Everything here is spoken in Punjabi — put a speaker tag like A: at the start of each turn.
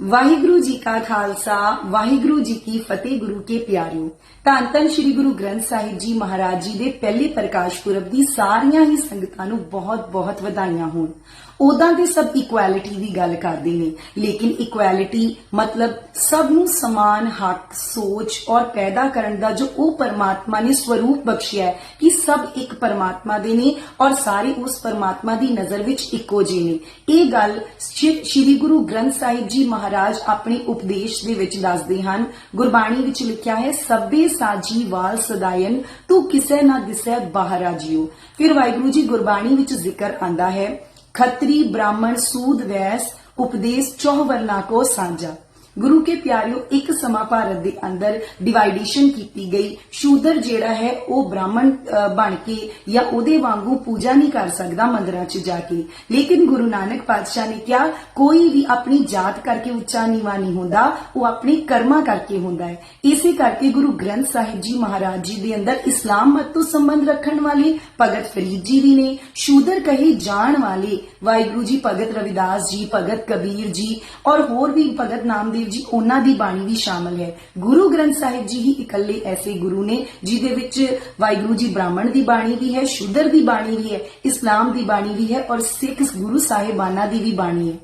A: ਵਾਹਿਗੁਰੂ ਜੀ ਕਾ ਖਾਲਸਾ, ਵਾਹਿਗੁਰੂ ਜੀ ਕੀ ਫਤਿਹ ਗੁਰੂ ਕੇ ਪਿਆਰਿਓ। ਧੰਨ ਧੰਨ ਸ੍ਰੀ ਗੁਰੂ ਗ੍ਰੰਥ ਸਾਹਿਬ ਜੀ ਮਹਾਰਾਜ ਜੀ ਦੇ ਪਹਿਲੇ ਪ੍ਰਕਾਸ਼ ਪੁਰਬ ਦੀ ਸਾਰੀਆਂ ਹੀ ਸੰਗਤਾਂ ਨੂੰ ਬਹੁਤ-ਬਹੁਤ ਵਧਾਈਆਂ ਹੋਣ। ਉਦਾਂ ਦੇ ਸਭ ਇਕੁਐਲਿਟੀ ਦੀ ਗੱਲ ਕਰਦੇ ਨੇ, ਲੇਕਿਨ ਇਕੁਐਲਿਟੀ ਮਤਲਬ ਸਭ ਨੂੰ ਸਮਾਨ ਹੱਕ, ਸੋਚ ਔਰ ਪੈਦਾ ਕਰਨ ਦਾ ਜੋ ਉਹ ਪਰਮਾਤਮਾ ਨੇ ਸਵਰੂਪ ਬਖਸ਼ਿਆ ਹੈ ਕਿ ਸਭ ਇੱਕ ਪਰਮਾਤਮਾ ਦੇ ਨੇ ਔਰ ਸਾਰੇ ਉਸ ਪਰਮਾਤਮਾ ਦੀ ਨਜ਼ਰ ਵਿੱਚ ਇੱਕੋ ਜਿਹੇ ਨੇ। ਇਹ ਗੱਲ ਸ਼੍ਰੀ ਸ਼੍ਰੀ ਗੁਰੂ ਗ੍ਰੰਥ ਸਾਹਿਬ ਜੀ ਮਹਾਰਾਜ ਆਪਣੇ ਉਪਦੇਸ਼ ਦੇ ਵਿੱਚ ਦੱਸਦੇ ਹਨ। ਗੁਰਬਾਣੀ ਵਿੱਚ ਲਿਖਿਆ ਹੈ, ਸਭੇ ਸਾਜੀ ਵਾਲ ਸਦਾਇਨ, ਤੂੰ ਕਿਸੇ ਨਾ ਦਿਸੈ ਬਾਹਰਾ ਜਿਉ। ਫਿਰ ਵਾਹਿਗੁਰੂ ਜੀ ਗੁਰਬਾਣੀ ਵਿੱਚ ਜ਼ਿਕਰ ਆਂਦਾ ਹੈ, ਖੱਤਰੀ ਬ੍ਰਾਹਮਣ ਸੂਦ ਵੈਸ, ਉਪਦੇਸ਼ ਚੌਹ ਵਰਨਾ ਕੋ ਸਾਂਝਾ। ਗੁਰੂ ਕੇ ਪਿਆਰਿਓ, ਇੱਕ ਸਮਾਂ ਭਾਰਤ ਦੇ ਅੰਦਰ ਡਿਵਾਈਡੇਸ਼ਨ ਕੀਤੀ ਗਈ। ਸ਼ੂਦਰ ਜਿਹੜਾ ਹੈ, ਉਹ ਬ੍ਰਾਹਮਣ ਬਣ ਕੇ ਜਾਂ ਉਹਦੇ ਵਾਂਗੂ ਪੂਜਾ ਨਹੀਂ ਕਰ ਸਕਦਾ ਮੰਦਰਾਂ 'ਚ ਜਾ ਕੇ। ਲੇਕਿਨ ਗੁਰੂ ਨਾਨਕ ਪਾਤਸ਼ਾਹ ਨੇ ਕਿਹਾ, ਕੋਈ ਵੀ ਆਪਣੀ ਜਾਤ ਕਰਕੇ ਉੱਚਾ ਨੀਵਾਂ ਨਹੀਂ ਹੁੰਦਾ, ਉਹ ਆਪਣੇ ਕਰਮਾਂ ਕਰਕੇ ਹੁੰਦਾ ਹੈ। ਇਸੇ ਕਰਕੇ ਗੁਰੂ ਗ੍ਰੰਥ ਸਾਹਿਬ ਜੀ ਮਹਾਰਾਜ ਜੀ ਦੇ ਅੰਦਰ ਇਸਲਾਮ ਮਤ ਤੋਂ ਸੰਬੰਧ ਰੱਖਣ ਵਾਲੇ ਭਗਤ ਫਰੀਦ ਜੀ ਵੀ ਨੇ, ਸ਼ੂਦਰ ਕਹੇ ਜਾਣ ਵਾਲੇ ਵਾਹਿਗੁਰੂ ਜੀ, ਭਗਤ ਰਵਿਦਾਸ ਜੀ, ਭਗਤ ਕਬੀਰ ਜੀ ਔਰ ਹੋਰ ਵੀ ਭਗਤ ਨਾਮਦੇਵ ਜੀ, ਉਹਨਾਂ ਦੀ ਬਾਣੀ ਵੀ ਸ਼ਾਮਲ ਹੈ। ਗੁਰੂ ਗ੍ਰੰਥ ਸਾਹਿਬ ਜੀ ਹੀ ਇਕੱਲੇ ਐਸੇ ਗੁਰੂ ਨੇ, ਜਿਹਦੇ ਵਿੱਚ ਵਾਹਿਗੁਰੂ ਜੀ ਬ੍ਰਾਹਮਣ ਦੀ ਬਾਣੀ ਵੀ ਹੈ, ਸ਼ੂਦਰ ਦੀ ਬਾਣੀ ਵੀ ਹੈ, ਇਸਲਾਮ ਦੀ ਬਾਣੀ ਵੀ ਹੈ ਔਰ ਸਿੱਖ ਗੁਰੂ ਸਾਹਿਬਾਨਾਂ ਦੀ ਵੀ ਬਾਣੀ ਹੈ।